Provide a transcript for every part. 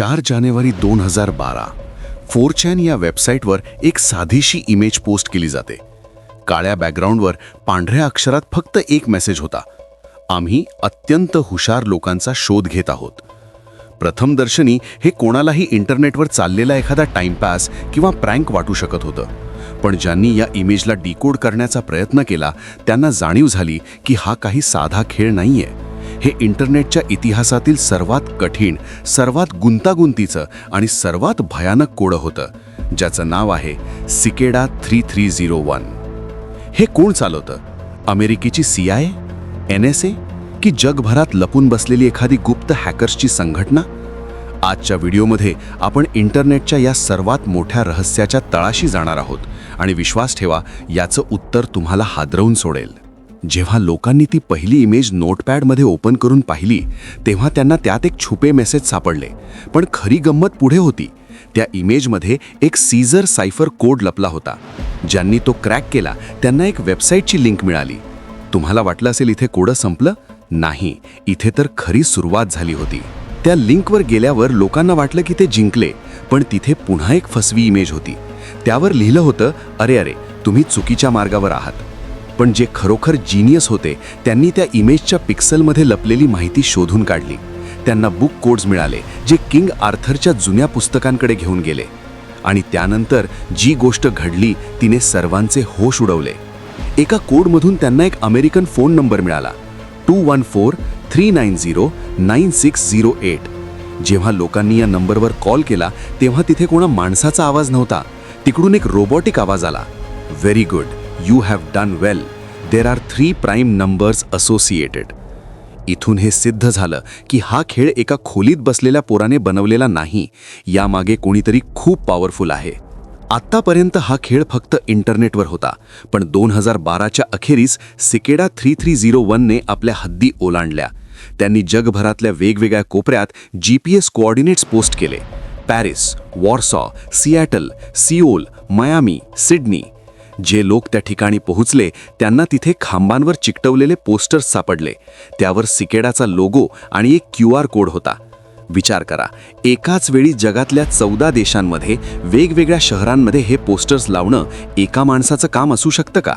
चार जानेवारी दोन हजार बारा. फोरचॅन या वेबसाईटवर एक साधीशी इमेज पोस्ट केली जाते. काळ्या बॅकग्राऊंडवर पांढऱ्या अक्षरात फक्त एक मेसेज होता. आम्ही अत्यंत हुशार लोकांचा शोध घेत आहोत. प्रथमदर्शनी हे कोणालाही इंटरनेटवर चाललेला एखादा टाइमपास किंवा प्रँक वाटू शकत होतं. पण ज्यांनी या इमेजला डिकोड करण्याचा प्रयत्न केला त्यांना जाणीव झाली की हा काही साधा खेळ नाहीये. हे इंटरनेटच्या इतिहासातील सर्वात कठीण सर्वात गुंतागुंतीचं आणि सर्वात भयानक कोडं होतं ज्याचं नाव आहे Cicada three three zero one. हे कोण चालवतं? अमेरिकेची C I N S A? की जगभरात लपून बसलेली एखादी गुप्त हॅकर्सची संघटना? आजच्या व्हिडिओमध्ये आपण इंटरनेटच्या या सर्वात मोठ्या रहस्याच्या तळाशी जाणार आहोत आणि विश्वास ठेवा याचं उत्तर तुम्हाला हादरवून सोडेल. जेव्हा लोकांनी ती पहिली इमेज नोटपॅडमध्ये ओपन करून पाहिली तेव्हा त्यांना त्यात एक छुपे मेसेज सापडले. पण खरी गंमत पुढे होती. त्या इमेजमध्ये एक सीझर सायफर कोड लपला होता. ज्यांनी तो क्रॅक केला त्यांना एक वेबसाईटची लिंक मिळाली. तुम्हाला वाटलं असेल इथे कोडं संपलं? नाही. इथे तर खरी सुरुवात झाली होती. त्या लिंकवर गेल्यावर लोकांना वाटलं की ते जिंकले पण तिथे पुन्हा एक फसवी इमेज होती. त्यावर लिहिलं होतं अरे अरे तुम्ही चुकीच्या मार्गावर आहात. पण जे खरोखर जिनियस होते त्यांनी त्या इमेजच्या पिक्सलमध्ये लपलेली माहिती शोधून काढली. त्यांना बुक कोड्स मिळाले जे किंग आर्थरच्या जुन्या पुस्तकांकडे घेऊन गेले. आणि त्यानंतर जी गोष्ट घडली तिने सर्वांचे होश उडवले. एका कोडमधून त्यांना एक अमेरिकन फोन नंबर मिळाला. Two one four three nine zero nine six zero eight जेव्हा लोकांनी या नंबरवर कॉल केला तेव्हा तिथे कोणा माणसाचा आवाज नव्हता. तिकडून एक रोबॉटिक आवाज आला. Very good you have done well there are three prime numbers associated इथून हे सिद्ध झालं की हा खेळ एका खोलीत बसलेल्या पोराने बनवलेला नाही. यामागे कोणीतरी खूप पॉवरफुल आहे. आत्तापर्यंत हा खेळ फक्त इंटरनेटवर होता. पण दोन हजार बाराच्या अखेरीस सिकेडा थ्री थ्री झिरो वनने आपल्या हद्दी ओलांडल्या. त्यांनी जगभरातल्या वेगवेगळ्या कोपऱ्यात G P S coordinates post केले. Paris Warsaw Seattle Seoul Miami Sydney जे लोक त्या ठिकाणी पोहोचले त्यांना तिथे खांबांवर चिकटवलेले पोस्टर्स सापडले. त्यावर सिकेडाचा लोगो आणि एक क्यू आर कोड होता. विचार करा एकाच वेळी जगातल्या चौदा देशांमध्ये वेगवेगळ्या शहरांमध्ये हे पोस्टर्स लावणं एका माणसाचं काम असू शकतं का?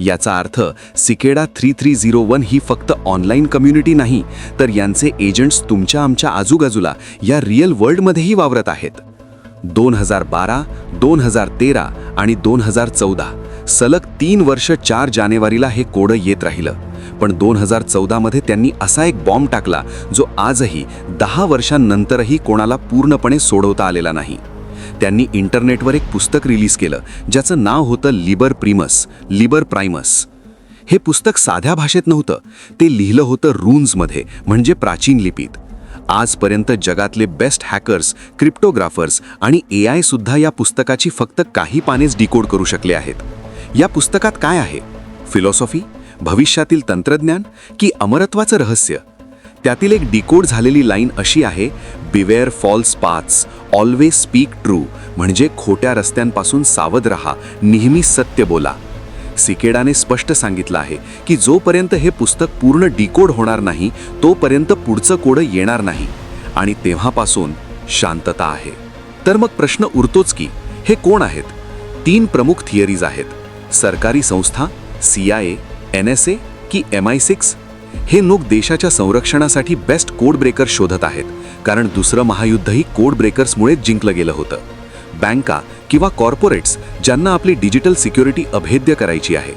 याचा अर्थ Cicada three three zero one ही फक्त ऑनलाईन कम्युनिटी नाही तर यांचे एजंट्स तुमच्या आमच्या आजूबाजूला या रिअल वर्ल्डमध्येही वावरत आहेत. दोन हजार बारा दोन हजार तेरा आणि दोन हजार चौदा. सलग तीन वर्ष चार जानेवारीला हे कोडं येत राहिलं. पण दोन हजार चौदामध्ये त्यांनी असा एक बॉम्ब टाकला जो आजही दहा वर्षांनंतरही कोणाला पूर्णपणे सोडवता आलेला नाही. त्यांनी इंटरनेटवर एक पुस्तक रिलीज केलं ज्याचं नाव होतं लिबर प्रिमस लिबर प्राइमस. हे पुस्तक साध्या भाषेत नव्हतं ते लिहिलं होतं रून्समध्ये म्हणजे प्राचीन लिपीत. आजपर्यंत जगातले बेस्ट हॅकर्स क्रिप्टोग्राफर्स आणि ए आय सुद्धा या पुस्तकाची फक्त काही पानेच डिकोड करू शकले आहेत. या पुस्तकात काय आहे? फिलॉसॉफी भविष्यातील तंत्रज्ञान? की अमरत्वाचं रहस्य? त्यातील एक डिकोड झालेली लाईन अशी आहे beware false paths always speak true म्हणजे खोट्या रस्त्यांपासून सावध रहा नेहमी सत्य बोला. सिकेडाने स्पष्ट सांगितलं आहे की जोपर्यंत हे पुस्तक पूर्ण डिकोड होणार नाही तोपर्यंत पुढचं कोडं येणार नाही. आणि तेव्हापासून शांतता आहे. तर मग प्रश्न उरतोच की हे कोण आहेत? तीन प्रमुख थिअरीज आहेत. सरकारी संस्था C I A N S A की एम आय सिक्स. हे लोक देशाच्या संरक्षणासाठी बेस्ट कोड ब्रेकर शोधत आहेत. कारण दुसरं महायुद्धही कोड ब्रेकर्समुळे जिंकलं गेलं होतं. बँका किंवा कॉर्पोरेट्स ज्यांना आपली डिजिटल सिक्युरिटी अभेद्य करायची आहे.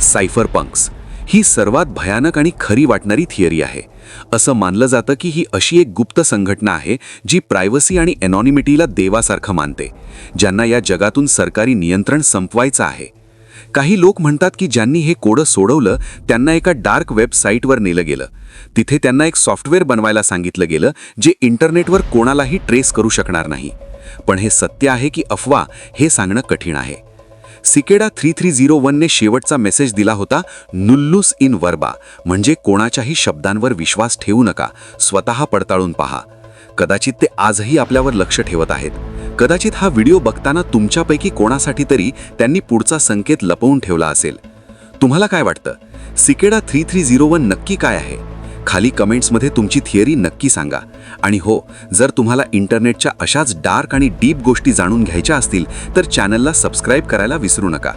सायफर पंक्स ही सर्वात भयानक आणि खरी वाटणारी थिअरी आहे. असं मानलं जातं की ही अशी एक गुप्त संघटना आहे जी प्रायव्हसी आणि एनॉनिमिटीला देवासारखं मानते ज्यांना या जगातून सरकारी नियंत्रण संपवायचं आहे. काही लोक म्हणतात की ज्यांनी हे कोडं सोडवलं त्यांना एका डार्क वेबसाईटवर नेलं गेलं. तिथे त्यांना एक सॉफ्टवेअर बनवायला सांगितलं गेलं जे इंटरनेटवर कोणालाही ट्रेस करू शकणार नाही. पण हे सत्य आहे की अफवा हे सांगणं कठीण आहे. सिकेडा थ्री थ्री झिरो वनने शेवटचा मेसेज दिला होता नुल्लूस इन वर्बा म्हणजे कोणाच्याही शब्दांवर विश्वास ठेवू नका स्वतः पडताळून पहा. कदाचित ते आजही आपल्यावर लक्ष ठेवत आहेत. कदाचित हा व्हिडिओ बघताना तुमच्यापैकी कोणासाठी तरी त्यांनी पुढचा संकेत लपवून ठेवला असेल. तुम्हाला काय वाटतं? Cicada three three zero one नक्की काय आहे? खाली कमेंट्समध्ये तुमची थिअरी नक्की सांगा. आणि हो जर तुम्हाला इंटरनेटच्या अशाच डार्क आणि डीप गोष्टी जाणून घ्यायच्या असतील तर चॅनलला सबस्क्राईब करायला विसरू नका.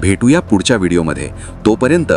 भेटूया पुढच्या व्हिडिओमध्ये. तोपर्यंत